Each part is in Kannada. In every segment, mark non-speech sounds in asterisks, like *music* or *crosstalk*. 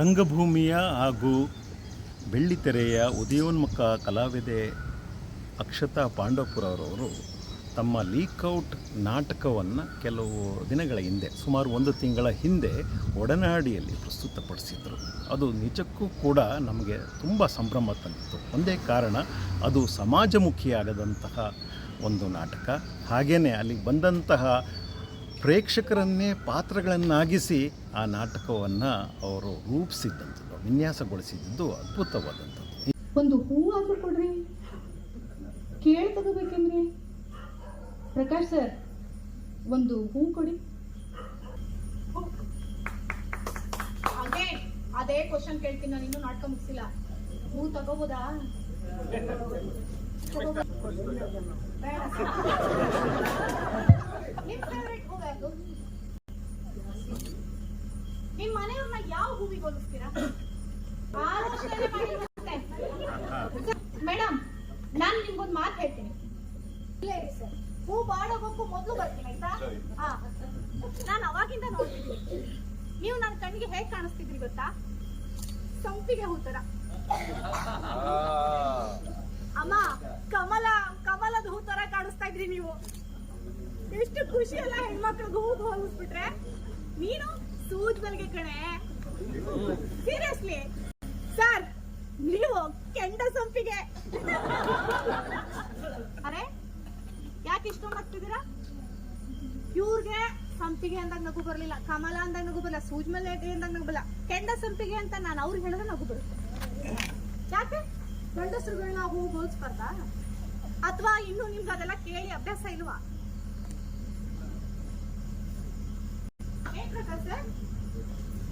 ರಂಗಭೂಮಿಯ ಹಾಗೂ ಬೆಳ್ಳಿತೆರೆಯ ಉದಯೋನ್ಮುಖ ಕಲಾವಿದೆ ಅಕ್ಷತಾ ಪಾಂಡವಪುರವರವರು ತಮ್ಮ ಲೀಕ್ಔಟ್ ನಾಟಕವನ್ನು ಕೆಲವು ದಿನಗಳ ಹಿಂದೆ, ಸುಮಾರು ಒಂದು ತಿಂಗಳ ಹಿಂದೆ ಒಡನಾಡಿಯಲ್ಲಿ ಪ್ರಸ್ತುತಪಡಿಸಿದರು. ಅದು ನಿಜಕ್ಕೂ ಕೂಡ ನಮಗೆ ತುಂಬ ಸಂಭ್ರಮ ತಂದಿತ್ತು. ಒಂದೇ ಕಾರಣ, ಅದು ಸಮಾಜಮುಖಿಯಾಗದಂತಹ ಒಂದು ನಾಟಕ. ಹಾಗೆಯೇ ಅಲ್ಲಿ ಬಂದಂತಹ ಪ್ರೇಕ್ಷಕರನ್ನೇ ಪಾತ್ರಗಳನ್ನಾಗಿಸಿ ಆ ನಾಟಕವನ್ನು ಅವರು ರೂಪಿಸಿದ್ದಂಥದ್ದು ವಿನ್ಯಾಸಗೊಳಿಸಿದ್ದು ಅದ್ಭುತವಾದಂಥದ್ದು. ಒಂದು ಹೂವಾದ್ರೂ ಕೊಡ್ರಿ. ಕೇಳಿ ತಗೋಬೇಕಂದ್ರೆ. ಪ್ರಕಾಶ್ ಸರ್ ಒಂದು ಹೂ ಕೊಡಿ. ಅದೇ ಅದೇ ಕ್ವಶನ್ ಕೇಳ್ತೀನಿ ನಾನು ಇನ್ನೂ ನಾಟಕ ಮುಗಿಸಿಲ್ಲ. ಹೂ ತಗೋಬೋದಾ? ಬೇಡ. *laughs* ನಿಮ್ ಫೇವ್ರೆಟ್ ಹೂ ಯಾವುದು ನಿಮ್ ಮನೆಯವ್ರನ್ನ ಯಾವ ಹೂವಿಗೆ ಹೋಲಿಸ್ತೀರಾ ಆಲೋಚನೆ ಮಾಡಿ ಮತ್ತೆ. ಮೇಡಮ್ ನಾನ್ ನಿಮ್ಗೊಂದು ಮಾತು ಹೇಳ್ತೀನಿ ಇಲ್ಲ ಇರಿ ಸರ್ ಹೂ ಬಾಡೋಗೋಕ್ಕೂ ಮೊದಲು ಬರ್ತೀನಿ ಆಯ್ತಾ? ಹಾ. ನಾನು ಅವಾಗಿಂದ ನೋಡ್ತಿದ್ದೀನಿ ನೀವು ನನ್ನ ಕಣ್ಣಿಗೆ ಹೇಗ್ ಕಾಣಿಸ್ತಿದ್ರಿ ಗೊತ್ತಾ? ಸಂಪಿಗೆ ಹೂ ತರ. ಅಮ್ಮ ಕಮಲ ಕಮಲದ ಹೂ ತರ ಕಾಣಿಸ್ತಾ ಇದ್ರಿ ನೀವು. ಎಷ್ಟು ಖುಷಿ ಅಲ್ಲ ಹೆಣ್ಮಕ್ಳಿಗೆ ಹೂ ಹೋಲಿಸ್ಬಿಟ್ರೆ ನೀನು ಸೂಜ್ ಮಲ್ಗೆ ಕಣೆ. ಸೀರಿಯಸ್ಲಿ ಸರ್ ನೀವು ಕೆಂಡ ಸಂಪಿಗೆ ಅರೆ ಯಾಕೆ ಇಷ್ಟೊಂದು ಆಗ್ತಿದ್ದೀರಾ ಇವ್ರಿಗೆ ಸಂಪಿಗೆ ಅಂದಾಗ ನಗು ಬರ್ಲಿಲ್ಲ, ಕಮಲ ಅಂದಾಗ ನಗು ಬರಲ್ಲ ಸೂಜ್ಮಲೆ ಅಂದಾಗ ನಗು ಬರಲ್ಲ ಕೆಂಡ ಸಂಪಿಗೆ ಅಂತ ನಾನು ಅವ್ರಿಗೆ ಹೇಳಿದ್ರೆ ನಗು ಬರುತ್ತೆ ಯಾಕೆ? ಗಂಡಸರುಗಳನ್ನ ಹೂ ಹೋಲ್ಸ್ಬಾರ್ದಾ ಅಥವಾ ಇನ್ನು ನಿಮ್ಗೆ ಅದೆಲ್ಲ ಕೇಳಿ ಅಭ್ಯಾಸ ಇಲ್ವಾ?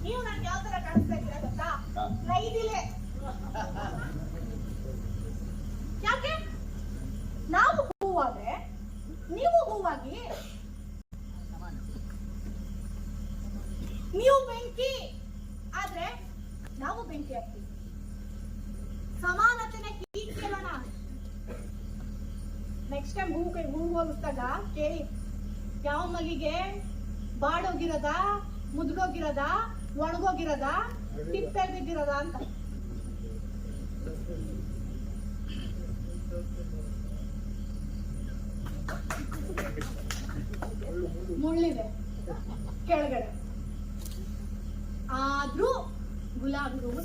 ನೀವು ನನ್ಗೆ ಯಾವ ತರ ಕಾಣಿಸ್ತಾ ಇದ್ದೀರಾ ಗೊತ್ತಾ ಯಾಕೆ? ನಾವು ಹೂವಾದ್ರೆ ನೀವು ಹೂವಾಗಿ ನೀವು ಬೆಂಕಿ ಆದ್ರೆ ಆಗ್ತೀವಿ ಸಮಾನತೆನ ಹೀಗೆ ನೆಕ್ಸ್ಟ್ ಟೈಮ್ ಹೂ ಹೂ ಹೋಲಿಸಿದಾಗ ಕೇಳಿ. ಯಾವ ಮಗಿಗೆ ಬಾಡೋಗಿರೋದ ಮುದ್ಗೋಗಿರೋದ ಒಣಗೋಗಿರದ ತಿಪ್ಪೆ ಬಿದ್ದಿರೋದ ಅಂತ. ಮುಳ್ಳಿದೆ. ಕೆಳಗಡೆ ಆದ್ರೂ ಗುಲಾಬಿ ಹೂವು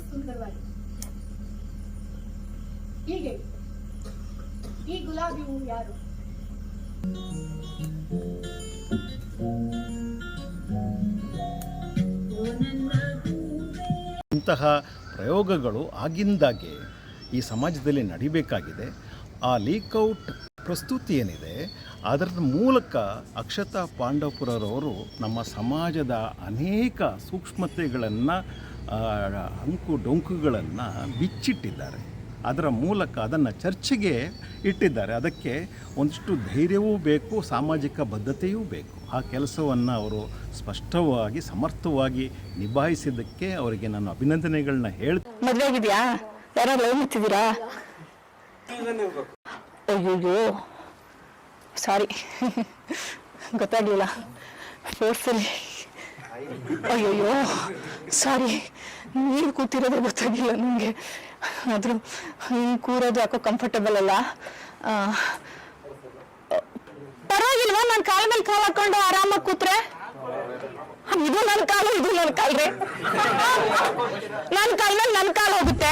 ಹೀಗೆ, ಈ ಗುಲಾಬಿ ಹೂವು ಯಾರು? ಇಂತಹ ಪ್ರಯೋಗಗಳು ಆಗಿಂದಾಗೆ ಈ ಸಮಾಜದಲ್ಲಿ ನಡಿಬೇಕಾಗಿದೆ. ಆ ಲೀಕ್ಔಟ್ ಪ್ರಸ್ತುತಿ ಏನಿದೆ, ಅದರ ಮೂಲಕ ಅಕ್ಷತಾ ಪಾಂಡವಪುರರವರು ನಮ್ಮ ಸಮಾಜದ ಅನೇಕ ಸೂಕ್ಷ್ಮತೆಗಳನ್ನು ಅಂಕು ಡೊಂಕುಗಳನ್ನು ಬಿಚ್ಚಿಟ್ಟಿದ್ದಾರೆ. ಅದರ ಮೂಲಕ ಅದನ್ನು ಚರ್ಚೆಗೆ ಇಟ್ಟಿದ್ದಾರೆ. ಅದಕ್ಕೆ ಒಂದಿಷ್ಟು ಧೈರ್ಯವೂ ಬೇಕು, ಸಾಮಾಜಿಕ ಬದ್ಧತೆಯೂ ಬೇಕು. ಆ ಕೆಲಸವನ್ನು ಅವರು ಸ್ಪಷ್ಟವಾಗಿ, ಸಮರ್ಥವಾಗಿ ನಿಭಾಯಿಸಿದ್ದಕ್ಕೆ ಅವರಿಗೆ ನಾನು ಅಭಿನಂದನೆಗಳನ್ನ ಹೇಳ್ತೀನಿ ಮದುವೆ ಆಗಿದೆಯಾ? ಯಾರೋ ಲವ್ ಮಾಡ್ತಿದ್ದೀರಾ? ಅಯ್ಯೋ ಸಾರಿ ಗೊತ್ತಾಗಲಿಲ್ಲ. ಫೋರ್ಸಲ್ಲಿ ಅಯ್ಯಯ್ಯೋ, ಸಾರಿ, ನೀವು ಕೂತಿರೋದೇ ಗೊತ್ತಾಗಿಲ್ಲ ನನಗೆ ಆದರೂ ಹಿಂಗೆ ಕೂರೋದು ಯಾಕೋ ಕಂಫರ್ಟಬಲ್ ಅಲ್ಲ? ಪರವಾಗಿಲ್ವಾ ನಾನು ಕಾಲ ಮೇಲೆ ಕಾಲು ಹಾಕೊಂಡು ಆರಾಮಾಗಿ ಕೂತ್ರೆ? ಇದು ನನ್ನ ಕಾಲು, ಇದು ನನ್ನ ಕಾಲ್ರಿ ನನ್ನ ಕಾಲ ಮೇಲೆ ನನ್ನ ಕಾಲು ಹೋಗುತ್ತೆ.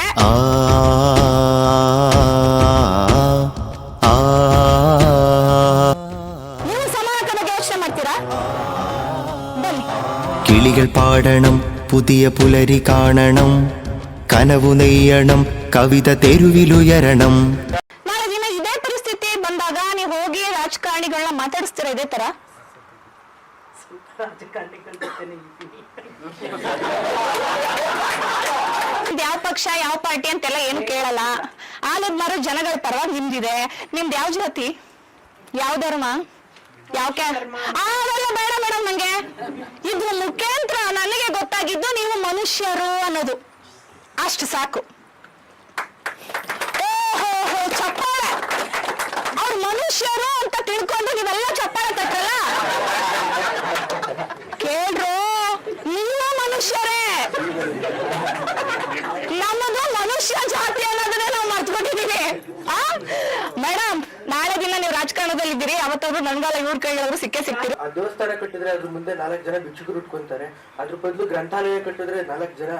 കിളികൾ പാടണം പുതിയ പുലരി കാണണം കനവു നെയ്യണം കവിത തെരുവിലുയരണം ನಾಳೆ ದಿನ ಇದೇ ಪರಿಸ್ಥಿತಿ ಬಂದಾಗ ನೀವು ಹೋಗಿ ರಾಜಕಾರಣಿಗಳನ್ನ ಮಾತಾಡಿಸ್ತೀರಾ ಇದೇ ತರ ಯಾವ ಪಕ್ಷ ಯಾವ ಪಾರ್ಟಿ ಅಂತೆಲ್ಲ ಏನು ಕೇಳಲ್ಲ ಆಲದ ಮರ ಜನಗಳ ಪರವಾಗಿ ನಿಮ್ದಿದೆ ನಿಮ್ದು ಯಾವ ಜಾತಿ ಯಾವ ಧರ್ಮ ಯಾವ ಬೇಡ ಮೇಡಮ್ ನಂಗೆ. ಇದು ಮುಖೇಂತರ ನನಗೆ ಗೊತ್ತಾಗಿದ್ದು ನೀವು ಮನುಷ್ಯರು ಅನ್ನೋದು. ಅಷ್ಟು ಸಾಕು. ಓಹೋ ಚಪ್ಪಾಳೆ. ಅವ್ರು ಮನುಷ್ಯರು ಅಂತ ತಿಳ್ಕೊಂಡು ನೀವೆಲ್ಲ ಚಪ್ಪಾಳೆ ತಟ್ಟಲ್ಲ ಕೇಳ್ರು ನೀವು ಮನುಷ್ಯರೇ. ನಮ್ಮದು ಮನುಷ್ಯ ಜಾತಿ ಅನ್ನೋದನ್ನ ನಾವು ಮರ್ತ್ಕೊಟ್ಟಿದೀವಿ ಆ? ಮೇಡಮ್ ಇದ್ದೀರಿ ಅವತ್ತಾದ್ರೂ ನನ್ಗಾಲ ಇವ್ರ ಕೈಗಾದ್ರೂ ಸಿಕ್ಕೇ ಸಿಗ್ತೀರಿ ಆ ದೇವಸ್ಥಾನ ಕಟ್ಟಿದ್ರೆ ಅದ್ರ ಮುಂದೆ ನಾಲ್ಕು ಜನ ಭಿಕ್ಷುಕರು ಉಟ್ಕೊಂತಾರೆ ಅದ್ರ ಬದಲು ಗ್ರಂಥಾಲಯ ಕಟ್ಟಿದ್ರೆ ನಾಲ್ಕು ಜನ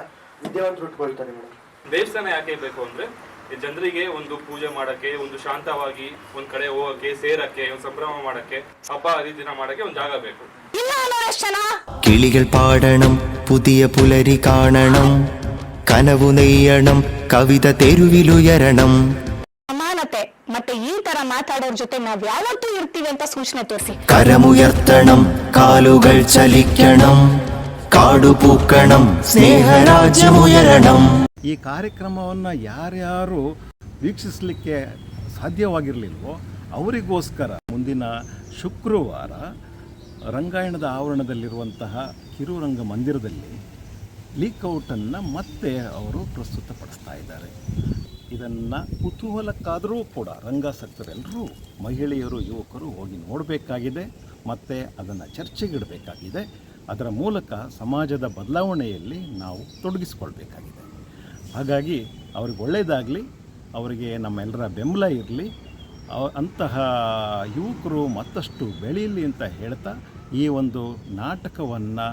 ವಿದ್ಯಾವಂತರು ಉಟ್ಕೊಳ್ತಾರೆ ಮೇಡಮ್ ದೇವಸ್ಥಾನ ಯಾಕೆ ಬೇಕು ಅಂದ್ರೆ ಈ ಜನರಿಗೆ ಒಂದು ಪೂಜೆ ಮಾಡಕ್ಕೆ ಒಂದು ಶಾಂತವಾಗಿ ಒಂದ್ ಕಡೆ ಹೋಗಕ್ಕೆ ಸೇರಕ್ಕೆ ಒಂದು ಸಂಭ್ರಮ ಮಾಡಕ್ಕೆ ಹಬ್ಬ ಹರಿದಿನ ಮಾಡಕ್ಕೆ ಒಂದು ಜಾಗ ಬೇಕು ಇಲ್ಲ ಅನ್ನೋರು ಎಷ್ಟ್ ಜನ കിളികൾ പാടണം പുതിയ പുലരി കാണണം കനവു നെയ്യണം കവിത തെരുവിലുയരണം ಮಾತಾಡೋರ್ ಜೊತೆ ನಾವ್ ಯಾವತ್ತೂ ಇರ್ತೀವಿ ಅಂತ ಸೂಚನೆ ತೋರಿಸಿ കരമുയർത്തണം കാലുകൾ ചലിക്കണം കാടുപൂക്കണം സ്നേഹരാജ്യമുയരണം ಈ ಕಾರ್ಯಕ್ರಮವನ್ನು ಯಾರ್ಯಾರು ವೀಕ್ಷಿಸಲಿಕ್ಕೆ ಸಾಧ್ಯವಾಗಿರಲಿಲ್ವೋ ಅವರಿಗೋಸ್ಕರ ಮುಂದಿನ ಶುಕ್ರವಾರ ರಂಗಾಯಣದ ಆವರಣದಲ್ಲಿರುವಂತಹ ಕಿರುರಂಗ ಮಂದಿರದಲ್ಲಿ ಲೀಕ್ಔಟನ್ನು ಮತ್ತೆ ಅವರು ಪ್ರಸ್ತುತಪಡಿಸ್ತಾ ಇದ್ದಾರೆ ಇದನ್ನು ಕುತೂಹಲಕ್ಕಾದರೂ ಕೂಡ ರಂಗಾಸಕ್ತರೆಲ್ಲರೂ ಮಹಿಳೆಯರು, ಯುವಕರು ಹೋಗಿ ನೋಡಬೇಕಾಗಿದೆ ಮತ್ತು ಅದನ್ನು ಚರ್ಚೆಗಿಡಬೇಕಾಗಿದೆ. ಅದರ ಮೂಲಕ ಸಮಾಜದ ಬದಲಾವಣೆಯಲ್ಲಿ ನಾವು ತೊಡಗಿಸ್ಕೊಳ್ಬೇಕಾಗಿದೆ. ಹಾಗಾಗಿ ಅವ್ರಿಗೆ ಒಳ್ಳೆಯದಾಗಲಿ ಅವರಿಗೆ ನಮ್ಮೆಲ್ಲರ ಬೆಂಬಲ ಇರಲಿ. ಅಂತಹ ಯುವಕರು ಮತ್ತಷ್ಟು ಬೆಳೀಲಿ ಅಂತ ಹೇಳ್ತಾ ಈ ಒಂದು ನಾಟಕವನ್ನು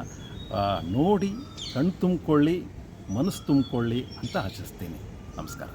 ನೋಡಿ ಕಣ್ ತುಂಬಿಕೊಳ್ಳಿ ಮನಸ್ಸು ತುಂಬಿಕೊಳ್ಳಿ ಅಂತ ಆಶಿಸ್ತೀನಿ. ನಮಸ್ಕಾರ.